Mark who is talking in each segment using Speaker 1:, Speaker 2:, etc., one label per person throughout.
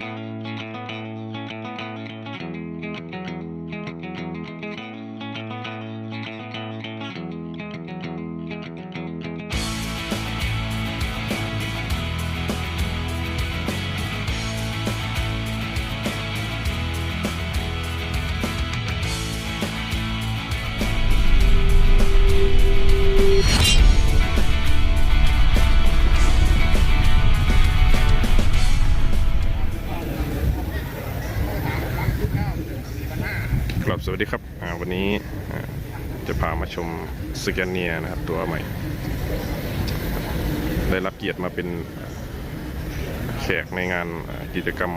Speaker 1: ครั ชมสแกนเนียนะครับ ตัวใหม่ ได้รับเกียรติมาเป็นแขกในงานกิจกรรม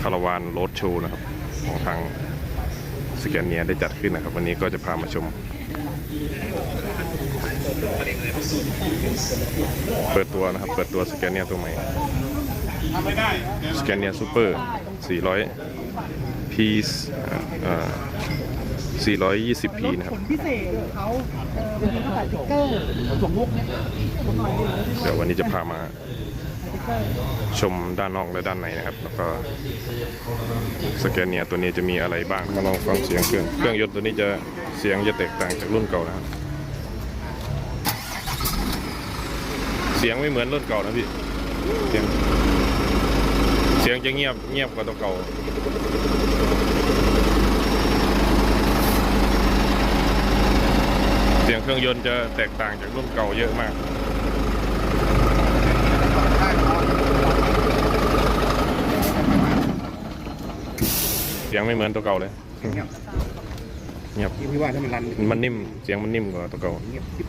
Speaker 1: คาราวานโรดโชว์นะครับ ของทางสแกนเนียได้จัดขึ้นนะครับ วันนี้ก็จะพามาชม เปิดตัวนะครับ เปิดตัวสแกนเนียตัวใหม่สแกนเนียซูเปอร์400พีซอ่า 420พีนะครับ
Speaker 2: พิเศษเขาเออมันมีตั้งแต่สติ๊กเกอร์สวมมุกเนี่ยผมหน่อยดิ
Speaker 1: เดี๋ยววันนี้จะพามาชมด้านนอกและด้านในนะครับ แล้วก็สแกนเนียตัวนี้จะมีอะไรบ้างมาลองฟังเสียงเครื่อง เครื่องยนต์ตัวนี้จะเสียงจะแตกต่างจากรุ่นเก่านะครับ เสียงไม่เหมือนรุ่นเก่านะพี่ เสียงเสียงจะเงียบเงียบกว่าตัวเก่า เสียงเครื่องยนต์จะแตกต่างจากรุ่นเก่าเยอะมากเสียงไม่เหมือนตัวเก่าเลย
Speaker 3: เงียบ
Speaker 1: เงียบ
Speaker 3: พี่ว่าถ้ามันรัน
Speaker 1: มันนิ่มเสียงมันนิ่มกว่าตัวเก่า
Speaker 3: เงียบกิ๊บ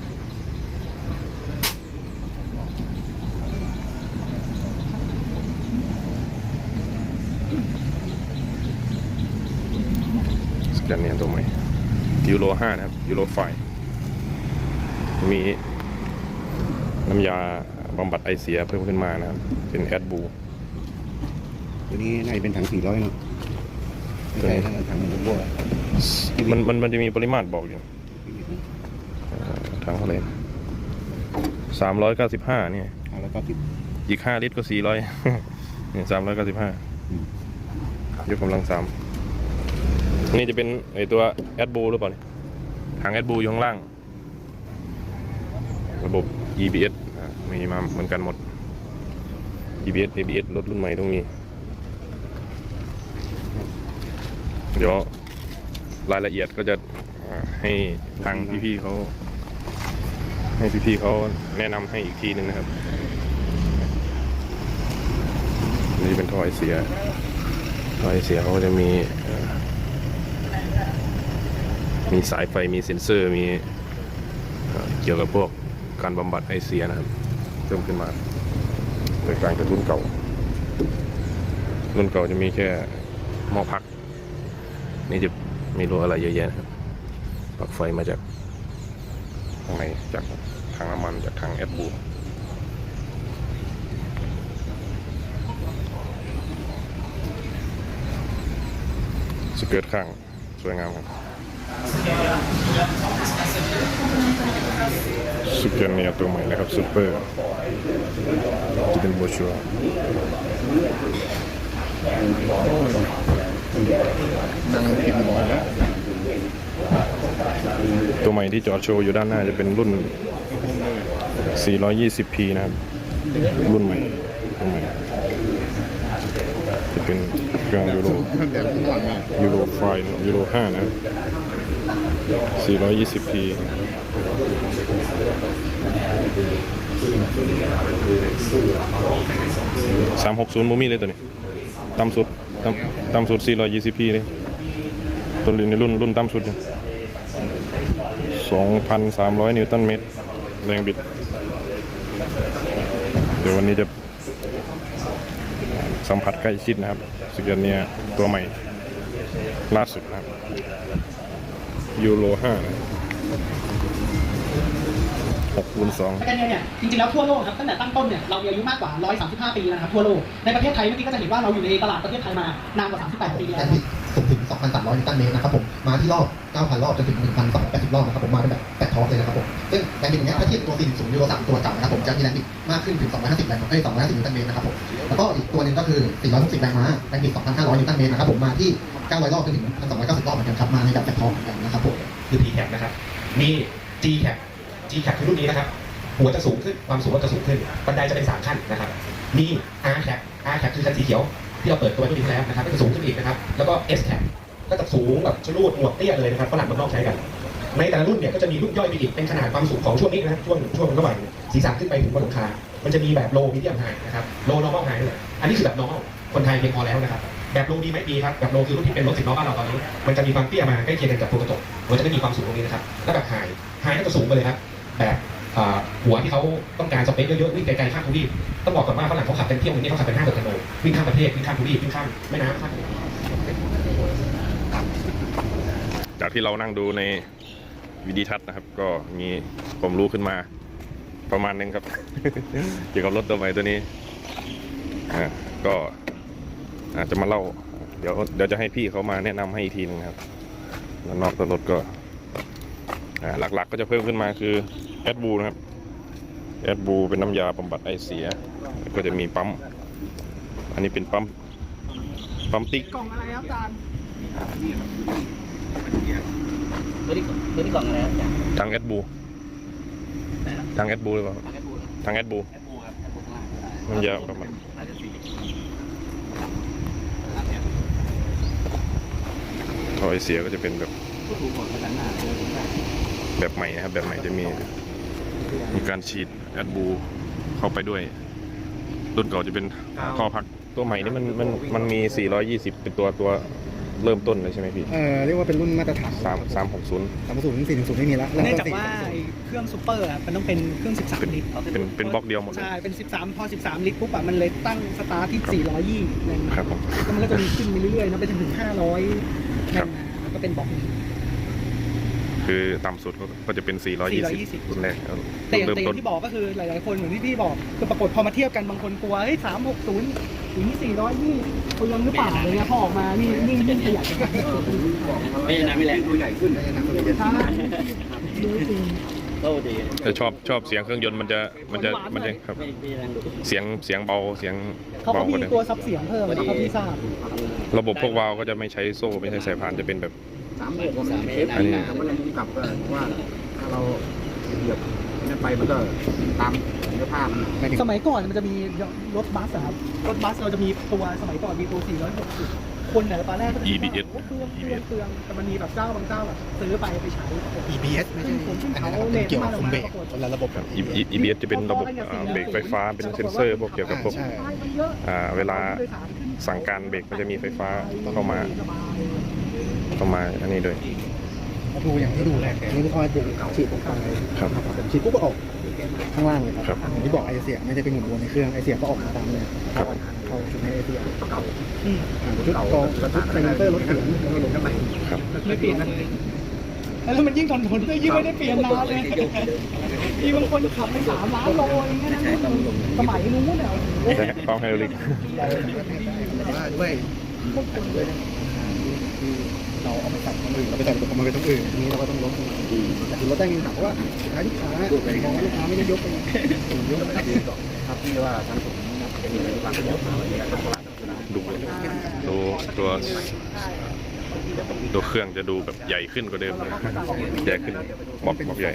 Speaker 1: สแกนเนียตัวใหม่ยูโรห้านะครับยูโรไฟ มีน้ำยาบำบัดไอเสียเพิ่มขึ้นมานะครับ เป็นแอดบู
Speaker 3: ตัวนี้น่าจะเป็นถัง400เนาะไม่ใช่ถ้าถังมันบัว
Speaker 1: มันมันมันจะมีปริมาตรบอกอยู่เอ่อทางเท่าไหร่สามร้อยเก้าสิบห้าเนี่ย
Speaker 3: เอาแล้วก็ติด
Speaker 1: อีกห้าลิตรก็สี่ร้อยเนี่ยสามร้อยเก้าสิบห้า
Speaker 3: อืม
Speaker 1: ยกกำลังสามนี่จะเป็นไอตัวแอดบูหรือเปล่าเนี่ยทางแอดบูอยู่ข้างล่าง ระบบ EBS มีมาเหมือนกันหมด EBS ABS รถรุ่นใหม่ตรงนี้ เดี๋ยวรายละเอียดก็จะให้ทางพี่ๆเขา ให้พี่ๆเขาแนะนำให้อีกทีหนึ่งนะครับ นี่เป็นท่อไอเสียท่อไอเสียเขาจะมี มีสายไฟมีเซ็นเซอร์มีเกี่ยวกับพวก การบำบัดไอเสียนะครับ เพิ่มขึ้นมา โดยการกระตุ้นเก่า รุ่นเก่าจะมีแค่หม้อพัก นี่จะม่รู้อะไรเยอะแยะนะครับปลั๊กไฟมาจากข้างในจากทางน้ำมันจากทางแอดบูสเกิร์ตข้าง สวยงามครับ สเกนเนียตัวใหม่นะครับซูเปอร์จะเป็นโบชัว
Speaker 3: นั่งพิมพ์บอลแล้ว
Speaker 1: ตัวใหม่ที่จอดโชว์อยู่ด้านหน้าจะเป็นรุ่น 420p นะครับ รุ่นใหม่รุ่นใหม่จะเป็นเครื่องยูโร
Speaker 3: แต่ทุกวันมา
Speaker 1: ยูโรไฟยูโร5นะ ครับ 420p 360มูมี่เลยตัวนี้ต่ำสุดต่ำต่ำสุด 420p เลยตัวนี้ในรุ่นรุ่นต่ำสุดเนี่ย2,300 นิวตันเมตร แรงบิด เดี๋ยววันนี้จะสัมผัสใกล้ชิดนะครับสเกนเนียตัวใหม่ล่าสุดนะครับยูโร5นะ 6คูณ2
Speaker 2: สแกนเนียเนี่ยจริงๆแล้วทั่วโลกครับตั้งแต่ตั้งต้นเนี่ยเรามีอายุมากกว่า 135 ปีแล้วนะครับทั่วโลกในประเทศไทยเมื่อกี้ก็จะเห็นว่าเราอยู่ในตลาดประเทศไทยมานานกว่า 38 ปีแล้ว
Speaker 4: สูงถึง 2,300นิวตันเมตรนะครับผมมาที่รอบ 9,000 รอบจนถึง 1,280 รอบนะครับผมมาเป็นแบบแปดทอร์กเลยนะครับผมซึ่งแรงบิดอย่างเงี้ยถ้าเทียบตัว410ยูโร3ตัวเก่านะครับผมจะมีแรงบิดมากขึ้นถึง 250แรงเอ้ย250นิวตันเมตรนะครับผมแล้วก็อีกตัวหนึงก็คือ 460 แรงม้าแรงบิด 2,500นิวตันเมตรนะครับผมมาที่ 900 รอบจนถึง 1,290 รอบเหมือนกันครับมาในแบบแปดทอร์กเหมือนกันนะครับผม
Speaker 5: คือ P cap นะครับ มี G cap G cap คือรุ่นนี้นะครับ หัวจะสูงขึ้น ความสูงก็จะสูงขึ้น บันไดจะเป็น 3 ขั้นนะครับ มี R cap R cap คือคันสีเขียวที่เราเปิดตัวรุ่นนี้แล้วนะครับ ก็จะสูงขึ้นอีกนะครับ แล้วก็ S cap ก็จะสูงแบบชลูดหมวกเตี้ยเลยนะครับฝรั่งมืองนอกใช้กัน ในแต่ละรุ่นเนี่ยก็จะมีรุ่นย่อยไปอีก เป็นขนาดความสูงของช่วงนี้นะช่วงช่วงระหว่างศีรษะขึ้นไปถึงบนหลังคา มันจะมีแบบ low medium high นะครับ low normal high เลยอันนี้คือแบบ normal คนไทยเพียงพอแล้วนะครับ แบบโลดีไหมดีครับแบบโลคือรุ่นที่เป็นรถสิบล้อบ้านเราตอนนี้มันจะมีความเตี้ยมาใกล้เคียงกันกับตัวกระจกมันจะไม่มีความสูงตรงนี้นะครับแล้วแบบไฮไฮก็จะสูงไปเลยครับแบบอ่หัวที่เขาต้องการสเปคเยอะๆวิ่งไกลๆข้ามทวีปต้องบอกก่อนว่าฝรั่งเขาขับเป็นเที่ยวอย่างนี้เขาขับเป็นห้าเดือนโลวิ่งข้ามประเทศวิ่งข้ามทวีปวิ่งข้ามแม่น้ำข้าม
Speaker 1: จากที่เรานั่งดูในวิดีทัศน์นะครับ ก็มีความรู้ขึ้นมาประมาณนึงครับ เกี่ยวกับรถตัวใหม่ตัวนี้อ่าก็ อาจจะมาเล่า เดี๋ยวเดี๋ยวจะให้พี่เขามาแนะนำให้อีกทีนึงนะครับแล้วนอกตัวรถก็อ่าหลักๆก็จะเพิ่มขึ้นมาคือแอดบูนะครับแอดบูเป็นน้ำยาบำบัดไอเสีย ก็จะมีปั๊ม อันนี้เป็นปั๊ม ปั๊มติ๊ก
Speaker 2: กล่องอะไรครับอาจารย์
Speaker 6: ตัวนี้ตัวนี้กล่องอะไรครับอาจารย์
Speaker 1: ทางแอดบูทางแอดบูหรือเปล่าทางแอดบู
Speaker 6: แอปปูครับแอปปูข้างล่าง
Speaker 1: น้ำยาบำบัด
Speaker 6: น่าจะสี่
Speaker 1: ท่อไอเสียก็จะเป็นแบบ
Speaker 6: ก็ถูกหมดขนาดหน้าเลยผมว่า
Speaker 1: แบบใหม่นะครับ แบบใหม่จะมี มีการฉีดแอดบูเข้าไปด้วย รุ่นเก่าจะเป็นท่อพักตัวใหม่นี่มันมันมันมี 420 เป็นตัวตัวเริ่มต้นเลยใช่ไหมพี่
Speaker 3: เออเรียกว่าเป็นรุ่นมาตรฐาน
Speaker 1: สามสามหกศูนย์
Speaker 3: สามศูนย์สี่หนึ่งศูนย์ไม่มีแล้วแล้ว
Speaker 2: เนื่อง
Speaker 3: ก็
Speaker 2: จาก
Speaker 3: สี่
Speaker 2: ว่าไอ้เครื่องซูเปอร์อะมันต้องเป็นเครื่อง13ลิตร
Speaker 1: เป็นเป็นบล็อกเดียวหมดเลย
Speaker 2: ใช่เป็น13พอ13ลิตรปุ๊บอะมันเลยตั้งสตาร์ทที่420แรงม้า
Speaker 1: ครับผม
Speaker 2: แล้วมันก็จะมีขึ้นไปเรื่อยๆนะไปจนถึง500 แรงม้าแล้วก็เป็นบล็อกนี้
Speaker 1: คือต่ำสุดก็ก็จะเป็น 420รุ่นแรกเอา
Speaker 2: แต่อย่าง
Speaker 1: เริ่ม
Speaker 2: แต่อ
Speaker 1: ต้
Speaker 2: ย่านงที่บอกก็คือหลาย ๆ คนเหมือนที่พี่บอกคือปรากฏพอมาเทียบกันบางคนกลัวเฮ้ย360ถึง400นี่เปลืองหรือเปล่าอะไรเงี้ยพอออกมานี่นี่ยิ่งประหยัดกัน
Speaker 6: ไม่นะไม่แรงตัวใหญ่ขึ้น
Speaker 2: ใช่ดู จริง
Speaker 6: โตดี
Speaker 1: แต่ชอบชอบเสียงเครื่องยนต์มันจะมันจะมันจะครับ
Speaker 6: ไม่ไม่แรงดู
Speaker 1: เสียงเสียงเบาเสียง
Speaker 2: เขา
Speaker 1: เบา
Speaker 2: ก็
Speaker 1: ก
Speaker 2: มี
Speaker 1: ว่าเดิม
Speaker 2: ตัวซับเสียงเพิ่มนะครับพี่ทราบ
Speaker 1: ระบบพวกวาล์วก็จะไม่ใช้โซ่ไม่ใช้สายพานจะเป็นแบบ
Speaker 6: สามเมตรสามเมตร
Speaker 1: อันนี้
Speaker 7: มันยังกลับก็ว่าถ้าเราเหยียบนั่นไปมันก็ตามเนื้อผ้ามัน
Speaker 3: ไม่ถึง
Speaker 2: สมัยก่อนมันจะมีรถบัสอะครับรถบัสเราจะมีตัวสมัยก่อนมีตัว460 คนเนี่ยตอนแรกก็จะคิดว่า
Speaker 1: EBS
Speaker 2: โอ้เปลืองเปลืองเปลืองแต่มันมีแบบเจ้าบางเจ้าแบบซื้อไปไปใช้
Speaker 3: EBS ไม่ใช่
Speaker 2: ผมขึ้น
Speaker 3: อัน
Speaker 2: เขา
Speaker 3: นั้นนะครับ
Speaker 2: เล
Speaker 3: เป็น
Speaker 2: น
Speaker 3: เกี่ยว
Speaker 2: มา
Speaker 3: กับ
Speaker 2: ล
Speaker 3: คุ
Speaker 2: ง
Speaker 3: ม
Speaker 2: มา
Speaker 3: เบร
Speaker 2: ป
Speaker 3: ก
Speaker 2: รากฏ
Speaker 3: คนละระบบครับ
Speaker 1: E- EBS จะเป็นระบบอ่าเบรกไฟฟ้าเป็นเซ็นเซอร์พวกเกี่ยวกับพวก
Speaker 3: ใช่
Speaker 1: อ่าเวลาสั่งการเบรกมันจะมีไฟฟ้าเข้ามาเข้ามาอันนี้ด้วย
Speaker 3: ดูอย่างที่ดูแรกนี่คือท่อไอ้ปุ๊บฉีดตรงกลางเลย
Speaker 1: ครับ
Speaker 3: ฉีดปุ๊บก็ออกข้างล่างเลย
Speaker 1: ค
Speaker 3: ค
Speaker 1: รั
Speaker 3: รับบอย่างที่บอกไอเสียไม่ได้เป็นหมุนวนในเครื่องไอเสียก็ออกมาตามเลย
Speaker 1: ครับ
Speaker 3: เข้าชุดในไอเสียชุดกองชุดเซนเซอร์รถเสียงแล้วก็ลงข้างใน
Speaker 1: ครับ
Speaker 2: ไม่เปลี่ยนเลยแล้วมันยิ่งทนทนก็ยิ่งไม่ได้เปลี่ยนนานเลยมีบางคนขับไปสามล้านโลอย่างเงี้ยนะสมัยนู้นเนี่ยโอ้โห
Speaker 1: แต่ต้องไฮดรอลิก
Speaker 3: ว่าด้วยเราเอาไปใส่คนอื่นเราไปใส่ตัวมันไปต้องอื่นทีนี้เราก็ต้องลดแต่ถึงเราได้เงินถามว่าสุดท้ายลูกค้ามองว่าลูกค้าไม่ได้ยกไปยกไปดีก่อน
Speaker 7: ครับที่ว่าทางผม มีความประโยชน์มาวันนี้ก็ตลาด
Speaker 1: ดูดูตัวตัวเครื่องจะดูแบบใหญ่ขึ้นกว่าเดิมใหญ่ขึ้นบอกบอกใหญ่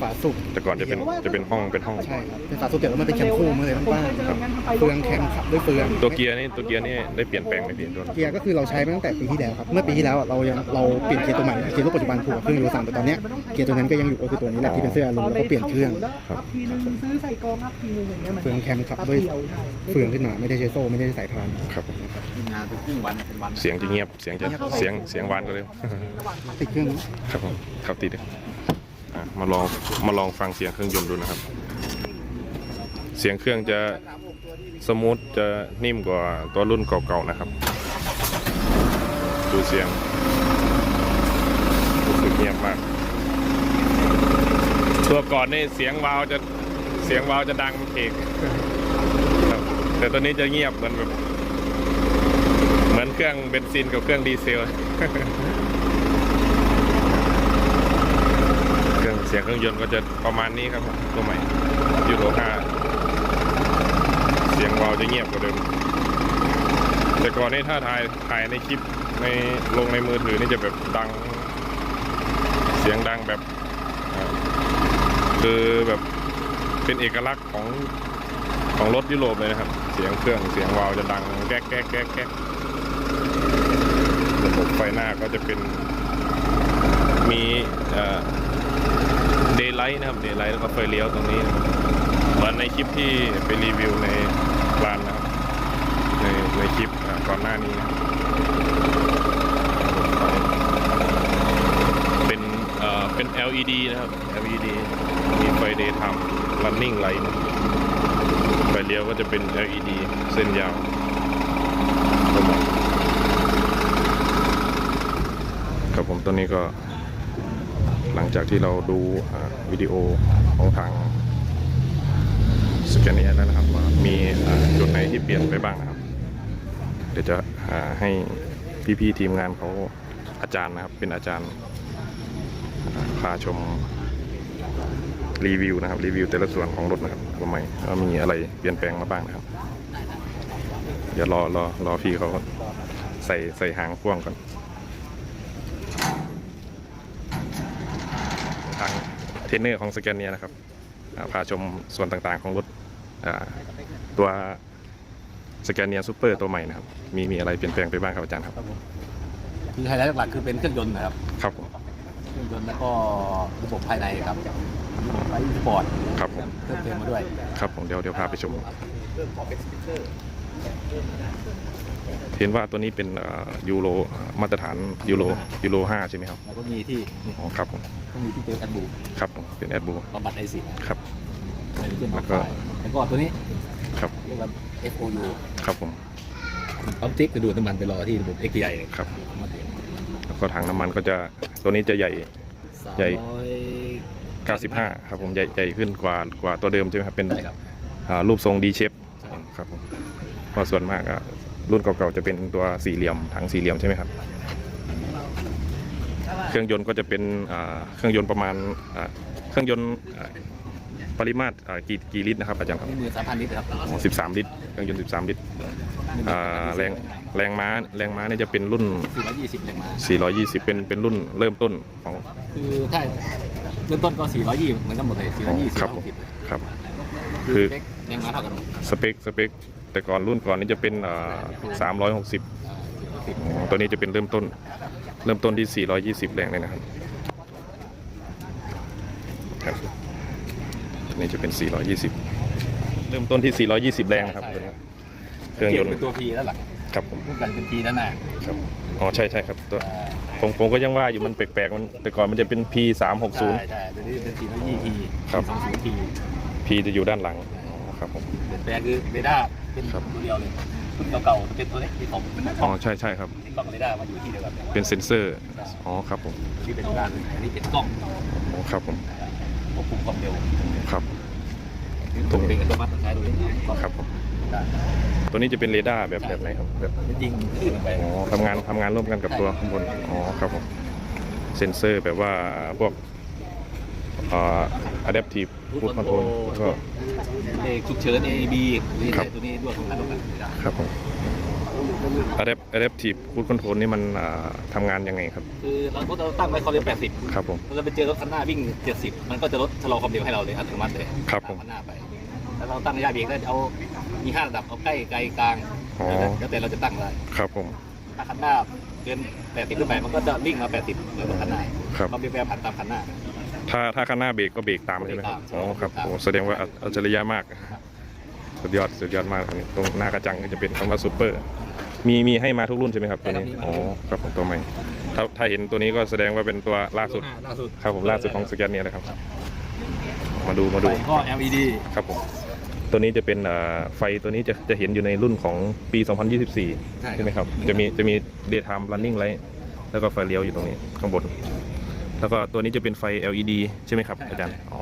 Speaker 3: ฝาสุก
Speaker 1: แต่ก่อนจะเป็นจะเป็นห้องเป็นห้อง
Speaker 3: ใช่ครับเป็นฝาสุกเดี๋ยวมันเป็นแคมคู่มาเลยทั้งบ้าน
Speaker 2: ครับ
Speaker 3: เฟืองแคมขับด้วยเฟือง
Speaker 1: ตัวเกียร์นี่ตัวเกียร์นี่ได้เปลี่ยนแปลงไหมพี่ตัว
Speaker 3: เกียร์ก็คือเราใช้มาตั้งแต่ปีที่แล้วครับเมื่อปีที่แล้วอะเรายังเราเปลี่ยนเกียร์ตัวใหม่เกียร์รุ่นปัจจุบันถูกกว่าเครื่องยูโรสามแต่ตอนเนี้ยเกียร์ตัวนั้นก็ยังอยู่ก็คือตัวนี้แหละที่เป็นเสื้ออลูมิเนียมแล้วก็เปลี่ยนเครื่อง
Speaker 2: ครับทีนึงซื้อใส่กองครับทีนึงอย่างเงี้ยมัน
Speaker 3: เฟืองแคมขับด้วยเฟืองขึ้นมาไม่ได้ใช้โซ่ไม่ได้ใช้สายพาน
Speaker 1: ครับ
Speaker 7: ทำงานเป็นครึ่งวันเป็นวัน
Speaker 1: เสียงจะเงียบเสียงจะเสียงเสียงหวานกว่าเดิม
Speaker 3: ติดเครื่อง
Speaker 1: ครับผมครับติดเลยอะ มาลองมาลองฟังเสียงเครื่องยนต์ดูนะครับ เสียงเครื่องจะสมูทจะนิ่มกว่าตัวรุ่นเก่าๆนะครับ ดูเสียงรู้สึกเงียบมาก ตัวก่อนนี่เสียงวาวจะเสียงวาวจะดังเอกครับแต่ตัวนี้จะเงียบเหมือนแบบเหมือนเครื่องเบนซินกับเครื่องดีเซล เสียงเครื่องยนต์ก็จะประมาณนี้ครับตัวใหม่ยูโร5เสียงวาล์วจะเงียบกว่าเดิม แต่ก่อนนี่ถ้าถ่ายถ่ายในคลิปในลงในมือถือนี่จะแบบดัง เสียงดังแบบคือแบบเป็นเอกลักษณ์ของของรถยุโรปเลยนะครับ เสียงเครื่องเสียงวาล์วจะดังแก๊กแก๊กแก๊กแก๊กระบบไฟหน้าก็จะเป็นมี เดย์ไลท์นะครับเดย์ไลท์แล้วก็ไฟเลี้ยวตรงนี้เหมือนในคลิปที่ไปรีวิวในร้านนะครับในในคลิปก่อนหน้านี้นะเป็นเอ่อเป็น LED นะครับ LED มีไฟ daytime running light ไฟเลี้ยวก็จะเป็น LED เส้นยาวครับผมตอนนี้ก็ หลังจากที่เราดูวิดีโอของทางสแกนเนียแล้วนะครับว่ามีจุดไหนที่เปลี่ยนไปบ้างนะครับ เดี๋ยวจะให้พี่ๆทีมงานเขาอาจารย์นะครับ เป็นอาจารย์พาชมรีวิวนะครับรีวิวแต่ละส่วนของรถนะครับว่าใหม่ว่ามีอะไรเปลี่ยนแปลงมาบ้างนะครับ เดี๋ยวรอรอรอพี่เขาใส่ใส่หางพ่วงก่อนทาง เทรนเนอร์ของสแกนเนียนะครับอ่าพาชมส่วนต่างๆของรถอ่าตัวสแกนเนียซูเปอร์ตัวใหม่นะครับ มีมีอะไรเปลี่ยนแปลงไปบ้างครับอาจารย์ครับ
Speaker 6: คือไฮไลท์หลักๆคือเป็นเครื่องยนต์นะครับ
Speaker 1: ครับผม
Speaker 6: เครื่องยนต์แล้วก็ระบบภายในครับระบบไฟสปอร์ต
Speaker 1: ครับผม
Speaker 6: เพิ่มเติมมาด้วย
Speaker 1: ครับผมเดี๋ยวเดี๋ยวพาไปชม เห็นว่าตัวนี้เป็นเอ่อยูโรมาตรฐานยูโรยูโรห้าใช่ไหมครับ
Speaker 6: แล้วก็มีที่
Speaker 1: อ๋อครับผม
Speaker 6: ก็มีที่เจอแอดบู
Speaker 1: ครับผมเป็นแอดบู
Speaker 6: บำบัดไอซี
Speaker 1: ครับ
Speaker 6: เป็นเครื่อง
Speaker 1: แล้ว
Speaker 6: บำ
Speaker 1: ก็
Speaker 6: บัดแล้วก็ตัวนี้
Speaker 1: ครับ
Speaker 6: เรียกว่า FOU
Speaker 1: ครับผม
Speaker 6: ออปติกกระดูดน้ำมันไปรอที่ระบบ XPI
Speaker 1: ครับแล้วก็ถังน้ำมันก็จะตัวนี้จะใหญ่ใหญ่95 ครับผมใหญ่ใหญ่ขึ้นกว่ากว่าตัวเดิมใช่ไหมครับเป็น
Speaker 6: ใช่ครับ
Speaker 1: อ่ารูปทรงดีเชฟ
Speaker 6: ใช่
Speaker 1: ครับผมเพราะส่วนมากอะ รุ่นเก่าๆจะเป็นตัวสี่เหลี่ยมถังสี่เหลี่ยมใช่ไหมครับ เครื่องยนต์ก็จะเป็นอ่าเครื่องยนต์ประมาณอ่าเครื่องยนต์อ่าปริมาตรอ่ากี่กี่ลิตรนะครับอาจารย์ครับ
Speaker 6: นี่มือสามพันลิตรครับ
Speaker 1: อ๋อ13ลิตรเครื่องยนต์13ลิตรอ่าแรงแรงม้าแรงม้าเนี่ยจะเป็นรุ่น
Speaker 6: 420แรงม้า
Speaker 1: 420 เป็นเป็นรุ่นเริ่มต้นของ
Speaker 6: คือถ้าเริ่มต้นก็ 420 เหมือนกันหมดเลย420
Speaker 1: ครับผม
Speaker 6: 460
Speaker 1: ครับ
Speaker 6: คื
Speaker 1: คืออ
Speaker 6: สเปคแรงม้าเท่ากันหมด
Speaker 1: สเปคสเปค แต่ก่อนรุ่นก่อนนี่จะเป็นอ่า360
Speaker 6: อ่า460
Speaker 1: อ๋อตัวนี้จะเป็นเริ่มต้น เริ่มต้นที่420แรงเลยนะครับครับตัวนี้จะเป็น420เริ่มต้นที่420แรงนะครับตัวนี้เครื่องยนต์
Speaker 6: เป็นตัว P แล้วหลัง
Speaker 1: ครับผม
Speaker 6: รูปกันเป็น P ด้านหน้า
Speaker 1: ครับอ๋อใช่ใช่ครับตัว
Speaker 6: อ่า
Speaker 1: ผมผมก็ยังว่าอยู่มันแปลกๆมันแต่ก่อนมันจะเป็น P 3
Speaker 6: ใช่
Speaker 1: 6 0
Speaker 6: ใช่ตัวนี้เป็น420 P
Speaker 1: ครับ
Speaker 6: 20 P
Speaker 1: P จะอยู่ด้านหลังอ๋อครับผม
Speaker 6: เปลี่ยนแปลงคือเรดาร์ เป็น
Speaker 1: ครับ
Speaker 6: ตัวเดียวเลยรุ่นเก่าๆจะเป็นตัวเล็กที่ของเป็น
Speaker 1: อ๋อใช่ใช่ครับ
Speaker 6: ที่กล้องเรดาร์มาอยู่ที่เดียวกัน
Speaker 1: เป็นเซ็นเซอร์อ๋อครับผม
Speaker 6: ที่เป็นด้านอันนี้เป็นกล้อง
Speaker 1: อ๋อครับผม
Speaker 6: ควบคุมความเร็ว
Speaker 1: ครับ
Speaker 6: ตรงเป็นอัตโนมัติใช้ตัวนี้ก็
Speaker 1: ครับผม
Speaker 6: ได้
Speaker 1: ตัวนี้จะเป็นเรดาร์แบบแบบไหนครับแบบ
Speaker 6: เป็นยิงคลื่นลงไป
Speaker 1: อ๋อทำงานทำงานร่วมกันกับตัวข้างบนอ๋อครับผมเซนเซอร์แบบว่าพวกอ่า adaptive cruise control ก็
Speaker 6: เอกฉุกเฉิน AEB นี่
Speaker 1: ครับ
Speaker 6: ตัวนี้ด้วยทำงานร่วมกันได้
Speaker 1: ครับผม Adapt adaptive cruise control นี่มันอ่าทำงานยังไงครับ
Speaker 6: คือเราก็จะตั้งไว้ความเร็ว 80
Speaker 1: ครับผม
Speaker 6: เราจะไปเจอรถคันหน้าวิ่ง 70 มันก็จะลดชะลอความเร็วให้เราเลยอัตโนมัติเลย
Speaker 1: ครับผม
Speaker 6: ตาคันหน้าไป แล้วเราตั้งระยะเบรกได้เอา มีห้าระดับ เอาใกล้ไกลกลาง
Speaker 1: อ๋อ
Speaker 6: แล้วแต่เราจะตั้งได้
Speaker 1: ครับผม
Speaker 6: ถ้าคันหน้าเกิน80ขึ้นไปมันก็จะวิ่งมา 80แล้วรถคันหน้า
Speaker 1: ครับ
Speaker 6: ความเร็วแปรผันตามคันหน้า
Speaker 1: ถ้าถ้าข้างหน้าเบรกก็เบรกตามใช่ไหมครับ
Speaker 6: เบรกตาม
Speaker 1: อ๋อครับ
Speaker 6: เบรกตาม
Speaker 1: โอ้แสดงว่าอัจอัจฉริยะมากสุดยอดสุดยอดมากครับตรงหน้ากระจังก็จะเป็นคำว่าซูเปอร์มีมีให้มาทุกรุ่นใช่ไหมครับตัวนี้อ๋อครับผมตัวใหม่ถ้าถ้าเห็นตัวนี้ก็แสดงว่าเป็นตัวล่าสุด
Speaker 6: ล่าสุด
Speaker 1: ครับผมล่าสุดของสแกนเนี่ยนะครับ มาดูมา
Speaker 6: ไฟ
Speaker 1: ดู
Speaker 6: ก็ LED
Speaker 1: ครับผมตัวนี้จะเป็นเอ่อไฟตัวนี้จะจะเห็นอยู่ในรุ่นของปี 2024
Speaker 6: ใช่
Speaker 1: ใช่ไหมครับ จะมีจะมี daytime running light แล้วก็ไฟเลี้ยวอยู่ตรงนี้ข้างบน แล้วก็ตัวนี้จะเป็นไฟ LED ใช่ไหมครับ อาจารย์ อ๋อ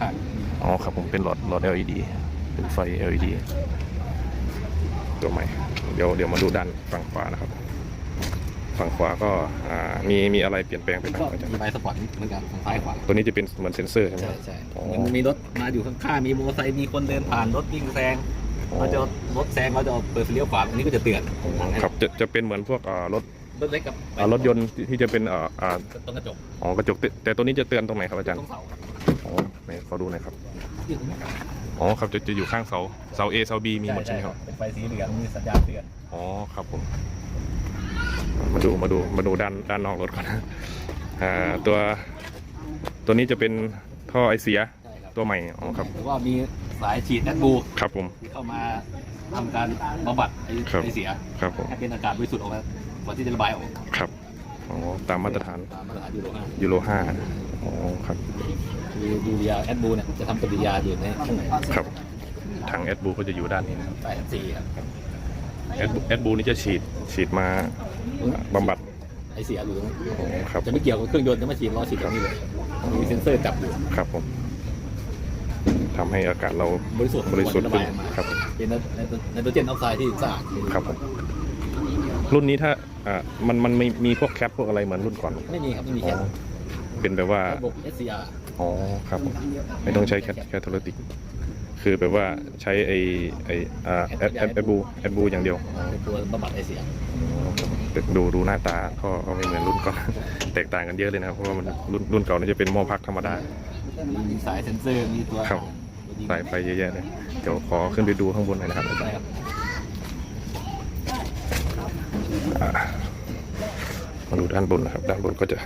Speaker 6: ค่ะ
Speaker 1: อ๋อครับผมเป็นหลอดหลอด LED เป็นไฟ LED ตตัวใหม่ เดี๋ยวเดี๋ยวมาดูด้านฝั่งขวานะครับ ฝั่งขวาก็อ่ามีมีอะไรเปลี่ยนแปลงไปบ้าง
Speaker 6: ก็
Speaker 1: ครับอาจารย์
Speaker 6: มีใบสปอร์ตเหมือนกันทางซ้ายขวา
Speaker 1: ตัวนี้จะเป็นเหมือนเซ็นเซอร์ใช่ไหม
Speaker 6: ใช่
Speaker 1: ครับ
Speaker 6: ใช่
Speaker 1: อ๋อ
Speaker 6: มันมีรถมาอยู่ข้างๆมีมอเตอร์ไซค์มีคนเดินผ่านรถวิ่งแซง
Speaker 1: อ๋อ
Speaker 6: เราจะรถแซงเราจะเปิดไฟเลี้ยวขวาอันนี้ก็จะเตือน
Speaker 1: ครับจะจะเป็นเหมือนพวกอ่ารถ
Speaker 6: รถเล็กกับ
Speaker 1: อ่ารถยนต์ที่ที่จะเป็นอ่าอ่า
Speaker 6: ตรงกระจก
Speaker 1: อ๋อกระจกติแต่ตัวนี้จะเตือนตรงไหนครับอาจารย์
Speaker 6: ตรงเสาครับ
Speaker 1: อ๋อไหนขอดูหน่อยครับ
Speaker 6: อยู่ตรงนี้
Speaker 1: อ๋อครับจะจะอยู่ข้างเสาเสา A เสา B มีหมดใช่ไหมครับ
Speaker 6: เป็นไฟสีเหลืองมีสัญญาณเตือน
Speaker 1: อ๋อครับผมมาดูมาดูมาดูด้านด้านนอกรถก่อนนะอ่าตัวตัวนี้จะเป็นท่อไอเสีย
Speaker 6: ใช่ครับ
Speaker 1: ตัวใหม่อ๋อครับ
Speaker 6: หรือว่ามีสายฉีดแอดบู
Speaker 1: ครับผม
Speaker 6: ที่เข้ามาทำการบำบัดไอ้
Speaker 1: ครับ
Speaker 6: ไอ้เสีย
Speaker 1: ครับผม
Speaker 6: ให้เป็นอากาศบริสุทธิ์ออกมา ก่อนที่จะระบายออก
Speaker 1: ครับอ๋อตามมาตรฐาน
Speaker 6: ตามมาตรฐานยูโรห้า
Speaker 1: ยูโรห้าอ๋อครับ
Speaker 6: คือยูเรียแอดบูเนี่ยจะทำปฏิกิริยาอยู่ในข้างใน
Speaker 1: ครับทางแอดบูก็จะอยู่ด้านนี้นะครับ
Speaker 6: ใต้สีครับ
Speaker 1: แอดแอดบูนี่จะฉีดฉีดมาบำบัด
Speaker 6: ไอเสียอยู่ตรงนี้
Speaker 1: อ๋อครับ
Speaker 6: จะไม่เกี่ยวกับเครื่องยนต์จะมาฉีดล้อฉีดตรงนี้เลยมีเซ็นเซอร์จับอยู่
Speaker 1: ครับผมทำให้อากาศเรา
Speaker 6: บริสุทธิ์
Speaker 1: บริสุทธิ์
Speaker 6: ระ
Speaker 1: ขึ้
Speaker 6: บานยออกมา
Speaker 1: ครับ
Speaker 6: เป็นไนโตรเจนออกไซด์ที่สะอาด
Speaker 1: ครับผม รุ่นนี้ถ้าอ่ามันมันไม่มีพวกแคปพวกอะไรเหมือนรุ่นก่อน
Speaker 6: ไม่มีครับไม่มี
Speaker 1: อ๋
Speaker 6: แค่
Speaker 1: อเป็นแบบว่า
Speaker 6: ระบบ SCR
Speaker 1: อ๋อครับผมไม่ต้องใช้แคทแคทโทรติก คือแบบว่าใช้ไอไออ่าแอดแอดแอดบูแอดบูอย่างเดียว
Speaker 6: เป็นตัวบำบัดไอเสีย
Speaker 1: แต่ดูดูหน้าตาก็ก็ไม่เหมือนรุ่นก่อน แตกต่างกันเยอะเลยนะครับเพราะว่ามันรุ่นรุ่นเก่านี่จะเป็นหม้อพักธรรมดา
Speaker 6: มีสายเซ็นเซอร์มีตัว
Speaker 1: ครับ สายไฟเยอะแยะเลยเดี๋ยวขอขึ้นไปดูข้างบนหน่อยนะครับ
Speaker 6: ใช่ครับ
Speaker 1: อ่า มาดูด้านบนนะครับ ด้านบนก็จะ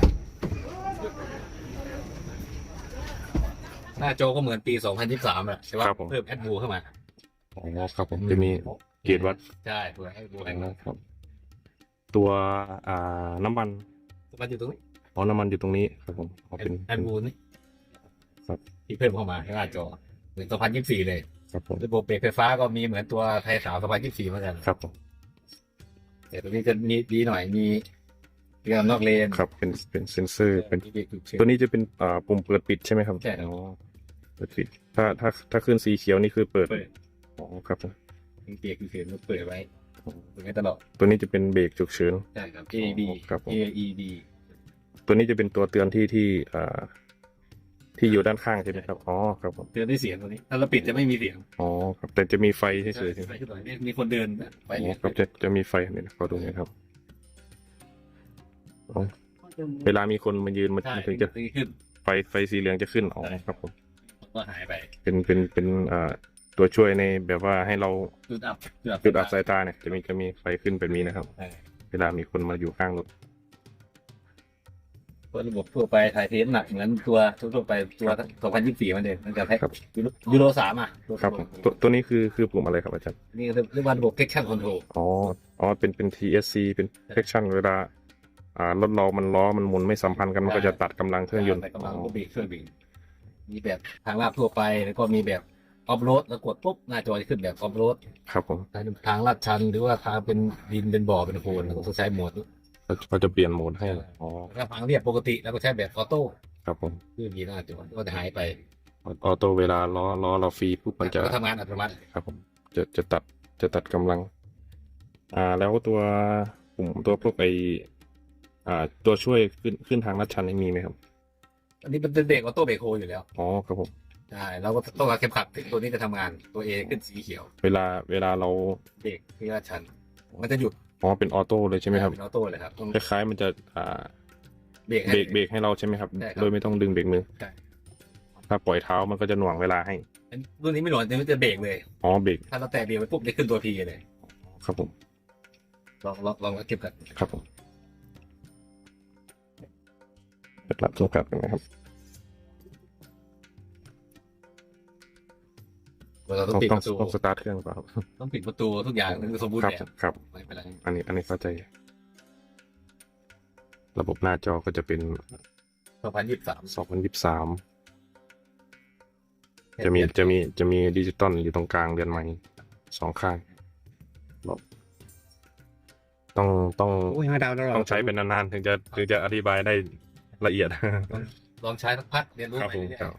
Speaker 6: หน้าจอก็เหมือนปี 2023อะใช่ป่ะ
Speaker 1: ครับผม
Speaker 6: เพิ่มแอดบูเข้ามา
Speaker 1: อ๋อครับผมจะมีเกียรวัด
Speaker 6: ใช่ตัวแอดบูแห่งนั้น
Speaker 1: ครับ ตัวอ่าน้ำมัน
Speaker 6: มันอยู่ตรงนี้
Speaker 1: อ๋อน้ำมันอยู่ตรงนี้ครับผมอ๋อเป็น
Speaker 6: แอดบูนี่
Speaker 1: ครับ
Speaker 6: ที่เพิ่มเข้ามาให้หน้าจอเหมือน2024 เลย
Speaker 1: ครับผม
Speaker 6: ระบบเบรกไฟฟ้าก็มีเหมือนตัวไทยสาว2024เหมือนกัน
Speaker 1: ครับผม
Speaker 6: แต่ตัวนี้จะมีดีหน่อยมีเรื่องนอกเลน
Speaker 1: ครับเป็นเป็นเซนเซอร์เป็น
Speaker 6: มีเบรกฉุกเฉิน
Speaker 1: ตัวนี้จะเป็นอ่าปุ่มเปิดปิดใช่ไหมครับ
Speaker 6: ใช่ครับ
Speaker 1: อ๋อเปิดปิด ถ้าถ้าถ้าขึ้นสีเขียวนี่คือเปิด
Speaker 6: เปิด
Speaker 1: อ๋อครับผม
Speaker 6: มีเบรกฉุกเฉินมันเปิดไว้เปิดไว้ตลอด
Speaker 1: ตัวนี้จะเป็นเบรกฉุกเฉิน
Speaker 6: ใช่ครับ AEB
Speaker 1: ครับผม
Speaker 6: AEB
Speaker 1: ตัวนี้จะเป็นตัวเตือนที่ที่อ่า ที่อยู่ด้านข้างใช่ไหมครับ อ๋อ ครับผม
Speaker 6: เตือนด้วยเสียงตัวนี้ถ้าเราปิดจะไม่มีเสียง
Speaker 1: อ๋อ ครับ แต่จะมีไฟเฉยๆใช่ไหม
Speaker 6: ไฟขึ้นหน่อยมีคนเดินไป
Speaker 1: อ๋
Speaker 6: เล
Speaker 1: อยครับจะจะมีไฟนี่นะขอดูหน่อยครับอ๋อเวลามีคนมายืนมัน
Speaker 6: ใช่
Speaker 1: มันถึงจะ
Speaker 6: ตีขึ้น
Speaker 1: ไฟไฟสีเหลืองจะขึ้น อ๋อ
Speaker 6: ใช่
Speaker 1: ครับผม
Speaker 6: ก็หายไป
Speaker 1: เป็นเป็นเป็นอ่าตัวช่วยในแบบว่าให้เรา
Speaker 6: จุดอับ
Speaker 1: จุดอับสายตาเนี่ยจะมีจะมีไฟขึ้นแบบนี้นะครับ
Speaker 6: ใช่
Speaker 1: เวลามีคนมาอยู่ข้างรถ
Speaker 6: ตัวระบบทั่วไปถ่ายเทน้ำหนักเหมือนตัวทั่วๆไปตัว2024มันเองมันจะแพ็ค
Speaker 1: ครับ
Speaker 6: ยูโรยูโรสามอะตัว
Speaker 1: ครับผมตัวตัวนี้คือคือปุ่มอะไรครับอาจารย์
Speaker 6: นี่เรียกว่าระบบ traction control
Speaker 1: อ๋อ อ๋อ เป็น เป็น TSC เป็น traction เวลา อ่ารถเรามันล้อมันหมุนไม่สัมพันธ์กัน มันก็จะตัดกำลังเครื่องยนต์
Speaker 6: แต่กำลัง
Speaker 1: อ๋อ
Speaker 6: ก็เบรกเครื่องเบรกมีแบบทางลาดทั่วไปแล้วก็มีแบบออฟโรดแล้วกดปุ๊บหน้าจอจะขึ้นแบบออฟโรด
Speaker 1: ครับผม
Speaker 6: ทางลาดชันหรือว่าทางเป็นดินเป็นบ่อเป็นโคลนเราก็ต้องใช้โหมด
Speaker 1: เราเราจะเปลี่ยนโหมดให้อ๋อ
Speaker 6: ถ้าทางเรียบปกติเราก็ใช้แบบออโต้
Speaker 1: ครับผม
Speaker 6: คือมีหน้าจอก็จะหายไป
Speaker 1: ออโต้เวลาล้อล้อเราฟรีปุ๊บมันจะ
Speaker 6: ก็ทำงานอัตโนมัติ
Speaker 1: ครับผมจะจะตัดจะตัดกำลัง อ่าแล้วตัวปุ่มตัวพวกไออ่า ตัวช่วยขึ้นขึ้นทางลัดชันนี่มีไหมครับ
Speaker 6: อันนี้มันเป็นเบรกออโต้เบรกโฮอยู่แล้ว
Speaker 1: อ๋อครับผม
Speaker 6: ใช่เราก็ต้องเอาเข็มขัดตัวนี้จะทำงานตัวเอขึ้นสีเขียว
Speaker 1: เวลาเวลาเรา
Speaker 6: เบรกที่ลาดชัน มันจะหยุด
Speaker 1: อ๋อเป็นออโต้เลยใช่ไหมครับ
Speaker 6: เป็นออโต้เลยครับต้อง
Speaker 1: คล้ายๆมันจะอ่า
Speaker 6: เบรกให้
Speaker 1: เบรกเบรกให้เราใช่ไหมครับ
Speaker 6: ใช่ครับ
Speaker 1: โดยไม่ต้องดึงเบรกมือ
Speaker 6: ใช่
Speaker 1: ถ้าปล่อยเท้ามันก็จะหน่วงเวลาให้
Speaker 6: อันรุ่นนี้ไม่หน่วยแต่มันจะเบรกเลย
Speaker 1: อ๋อเบรก
Speaker 6: ถ้าเราแตะเบรกไปปุ๊บจะขึ้นตัวพีเลย
Speaker 1: ครับผม
Speaker 6: ลองลองลองเก็บกัน
Speaker 1: ครับผมจะรับจำกัดกันนะครับ
Speaker 6: เราต้
Speaker 1: ต้
Speaker 6: อ
Speaker 1: องง
Speaker 6: ปิด
Speaker 1: ต้
Speaker 6: ป
Speaker 1: อง
Speaker 6: ระตู
Speaker 1: ต้องสตาร์ทเครื่องหรือเปล่าครับ
Speaker 6: ต้องปิดประตูทุกอย่างถึงจะสมบูรณ์
Speaker 1: ครับ
Speaker 6: แบบ
Speaker 1: ครับ
Speaker 6: ไม่เป็นไร
Speaker 1: อันนี้ อันนี้เข้าใจ ระบบหน้าจอก็จะเป็น
Speaker 6: สองพันยี่สิบสาม
Speaker 1: 2023จะมีจะมีจะมีดิจิตอลอยู่ตรงกลางเรือนใหม่สองข้างบอกต้องต้อง
Speaker 7: โอ้ยมาดาวตลอด
Speaker 1: ต้องใช้เป็นนานๆถึงจะถึงจะอธิบายได้ละเอียด
Speaker 6: ลองใช้สักพักเรียนรู้
Speaker 1: ครับ
Speaker 6: ไป
Speaker 1: ผม
Speaker 6: เรื่อย
Speaker 1: ครับ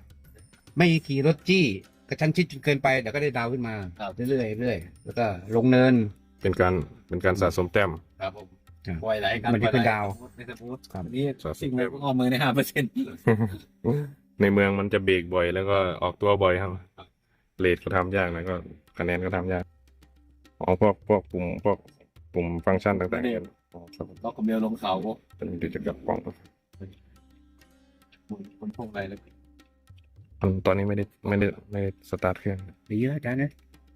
Speaker 7: ไม่ขี่รถจี้ กระชั้นชิดจนเกินไปเดี๋ยวก็ได้ดาวขึ้นมา
Speaker 6: ครับ
Speaker 7: เรื่อยๆเรื่อยๆแล้วก็ลงเนิน
Speaker 1: เป็นการเป็นการสะสมแต้ม
Speaker 6: ครับผม
Speaker 7: ครับ
Speaker 6: ปล่อยไหลกัน
Speaker 7: มันจะเป็นดาว
Speaker 6: ไม่สมูท
Speaker 7: ครับ
Speaker 6: อันนี้
Speaker 1: สะส
Speaker 6: สิ่ง
Speaker 1: มแต้ม
Speaker 6: ออกมือในห้าเปอร์เซ็นต์
Speaker 1: ในเมืองมันจะเบรกบ่อยแล้วก็ออกตัวบ่อยครับเลดก็ทำยากนะก็คะแนนก็ทำยากอ๋อพวกพวกปุ่มพวกปุ่มฟังก์ชันต่างๆอ๋อครับ
Speaker 6: ล็อกกับเมลลงเขา
Speaker 1: เป็นดิจิทัลกล่อง
Speaker 6: หมุนหมุนพวงอะไรเลย
Speaker 1: มันตอนนี้ไม่ได้ไม่ได้ไม่ได้สตาร์ทเครื่อง
Speaker 7: ดีแล้วอาจารย์นะ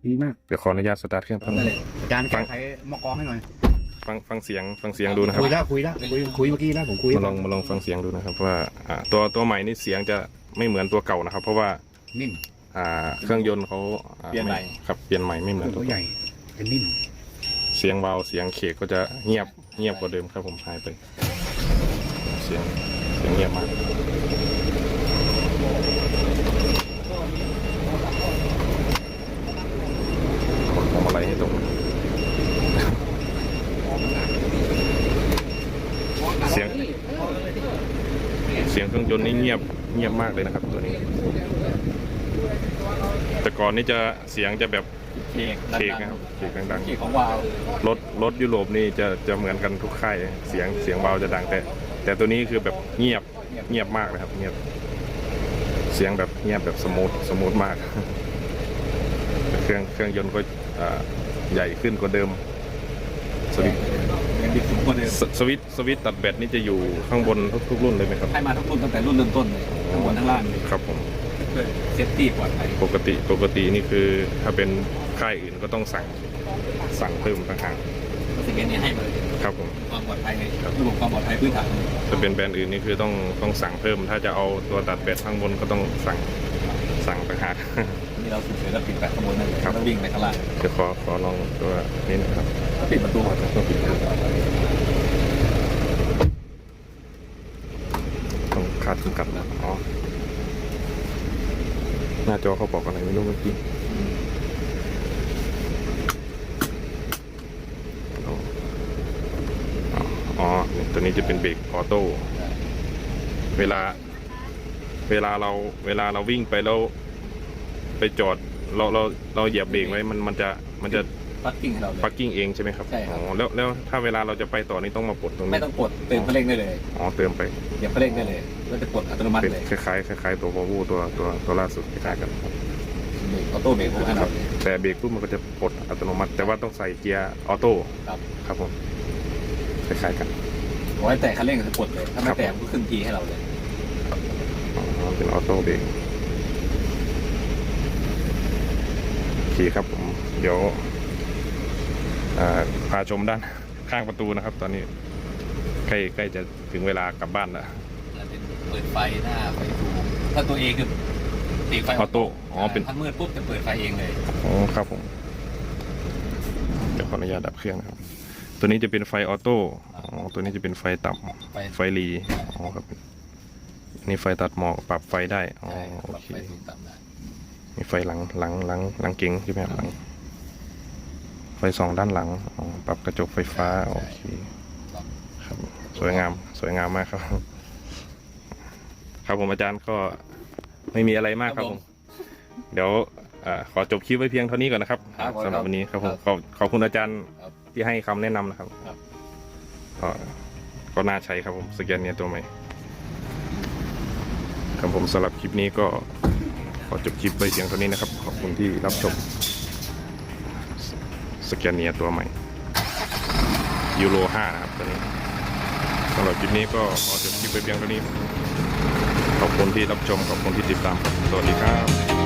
Speaker 7: ดีมาก
Speaker 1: เดี๋ยวขออนุญาตสตาร์ทเครื่องแป๊บนึง
Speaker 7: อาจารย์แก้ไขหมอกองให้หน่อย
Speaker 1: ฟังฟังเสียงฟังเสียงดูนะครับ
Speaker 7: คุยแล้วคุยแล้วคุยคุยเมื่อกี้แล้วผมคุย
Speaker 1: มาลองมาลองฟังเสียงดูนะครับว่าอ่าตัวตัวใหม่นี่เสียงจะไม่เหมือนตัวเก่านะครับ เพราะว่า
Speaker 7: นิ่ม
Speaker 1: อ่าเครื่องยนต์เขาอ่าไม่ ครับเปลี่ยนใหม่ไม่เหมือน
Speaker 7: ตั
Speaker 1: ตัวว
Speaker 7: ใหญ่เป็นนิ่ม
Speaker 1: เสียงเบาเสียงเขกก็จะเงียบเงียบกว่าเดิมครับผมหายไป เสียงเสียงเงียบมากผมทำอะไรให้ตรงเสียง เสียงเครื่องยนต์นี่ เงียบเงียบมากเลยนะครับตัวนี้ แต่ก่อนนี่จะเสียงจะแบบ
Speaker 6: เค้ก
Speaker 1: เขกนะครับเขกดัง
Speaker 6: เค้กของวาว
Speaker 1: ๆรถรถยุโรปนี่จะจะเหมือนกันทุกค่ายเสียงเสียงเบาจะดังแต่ แต่ตัวนี้คือแบบเงียบเงียบมากเลยครับ เงียบ เสียงแบบเงียบแบบสมูทสมูทมาก เครื่องเครื่องยนต์ก็อ่าใหญ่ขึ้นกว่าเดิมสวิตช์
Speaker 6: ยังดิบสูงกว่าเดิม
Speaker 1: สสวิตช์สวิตช์ตัดแบตนี่จะอยู่ข้างบนทุกทุกรุ่นเลยไหมครับ
Speaker 6: ให้มาทุกรุ่นตั้งแต่รุ่นเริ่มต้นเลย ทั้งบนทั้งล่างเลย
Speaker 1: ครับผม
Speaker 6: เพื่อเซฟตี้ปลอดภัย
Speaker 1: ปกติปกตินี่คือถ้าเป็นค่ายอื่นก็ต้องสั่งสั่งเพิ่มต่างหาก
Speaker 6: สิ่งนี้ให้มาเลย
Speaker 1: ครับผม
Speaker 6: ความปลอดภัยในระบบความปลอดภัยพื้นฐาน
Speaker 1: ถ้าเป็นแบรนด์อื่นนี่คือต้องต้องสั่งเพิ่ม ถ้าจะเอาตัวตัดแบตข้างบนก็ต้องสั่งสั่งต่างหาก
Speaker 6: นี่เราสุดเลยแล้วปิดแบตข้างบนนั่นเลย
Speaker 1: ครับ
Speaker 6: แล้ววิ่งไปข้างล่าง
Speaker 1: เดี๋ยวขอขอลองตัวนี้นะครับ
Speaker 6: ปิดประตู
Speaker 1: ต้องปิดต้องคา ดเข็มกัดนะอ๋อหน้าจอเขาบอกอะไรไม่รู้เมื่อกี้อ๋ออ๋อนี่ตัวนี้จะเป็นเบรกออโต้ เวลา เวลาเรา เวลาเราวิ่งไปแล้ว ไปจอด เรา เรา เราเหยียบเบรกไว้ มัน มันจะ มันจะ
Speaker 6: ปักกิ้งให้เราเลย
Speaker 1: ปักกิ้งเองใช่ไหมครับ
Speaker 6: ใช่ครับ
Speaker 1: อ๋อแล้วแล้วถ้าเวลาเราจะไปต่อนี่ต้องมาปลดตรง
Speaker 6: ไม่
Speaker 1: นี้
Speaker 6: ต้องกดเติมเร่งได้เลย
Speaker 1: อ๋อเติมไป
Speaker 6: เหยียบเร่งได้เลยแล้วจะกดอัตโนมัติ
Speaker 1: เป็น
Speaker 6: เลย
Speaker 1: คล้ายๆคล้ายๆตัววอลโวตัวตัวตัวล่าสุดคล้ายๆกัน
Speaker 6: เบรกออโต้เบรกของอัน
Speaker 1: ค
Speaker 6: เรา
Speaker 1: รับแต่เบรกปุ๊บมันก็จะปลดอัตโนมัติ แต่ว่าต้องใส่เกียร์ออโต้
Speaker 6: ครับ
Speaker 1: ครับผมคล้ายๆกัน
Speaker 6: ขอให้แตะคันเร่งจะกดเลยถ้าไม่แตะมันก็ขึ้นทีให้เราเลย
Speaker 1: อ๋อเป็นออโต้เบรกโอเคครับผม เดี๋ยวอ่า พาชมด้านข้างประตูนะครับ ตอนนี้ใกล้ใกล้จะถึงเวลากลับบ้านแล้ว
Speaker 6: แล้วเป็นเปิดไฟหน้าไฟสูงถ้าตัวเองคือตีไฟ
Speaker 1: ออโต้อ๋อเป็น
Speaker 6: ถ้ามืดปุ๊บจะเปิดไฟเองเลย
Speaker 1: อ๋อครับผมเดี๋ยวขออนุญาตดับเครื่องนะครับ ตัวนี้จะเป็นไฟออโต้อ๋อตัวนี้จะเป็นไฟต่
Speaker 6: ไฟำ
Speaker 1: ไฟรีอ๋อครับอันนี่ไฟตัดหมอกปรับไฟได้อ๋อ
Speaker 6: ใช่
Speaker 1: โอ
Speaker 6: ปรับ
Speaker 1: เค
Speaker 6: ไฟสูงต่ำได้
Speaker 1: มีไฟหลังหลังหลังหลังเก๋งใช่ไหมครับหลังไฟสองด้านหลังอ๋อปรับกระจกไฟฟ้า โอเคครับ สวยงาม สวยงามมากครับ ครับผมอาจารย์ก็ไม่มีอะไรมากครับผม เดี๋ยวเอ่อขอจบคลิปไว้เพียงเท่านี้ก่อนนะครับ
Speaker 6: ครับ
Speaker 1: สำหรับวันนี้ครับผม
Speaker 6: ครับ
Speaker 1: ขอบขอบคุณอาจารย์
Speaker 6: ครับ
Speaker 1: ที่ให้คำแนะนำนะครับ
Speaker 6: ครับ
Speaker 1: ก็ก็น่าใช้ครับผมสแกนเนียตัวใหม่ครับผมสำหรับคลิปนี้ก็ขอจบคลิปไว้เพียงเท่านี้นะครับ ขอบคุณที่รับชม สแกนเนียตัวใหม่ยูโร5นะครับตัวนี้สำหรับคลิปนี้ก็ขอจบคลิปไปเพียงเท่านี้ ขอบคุณที่รับชม ขอบคุณที่ติดตาม สวัสดีครับ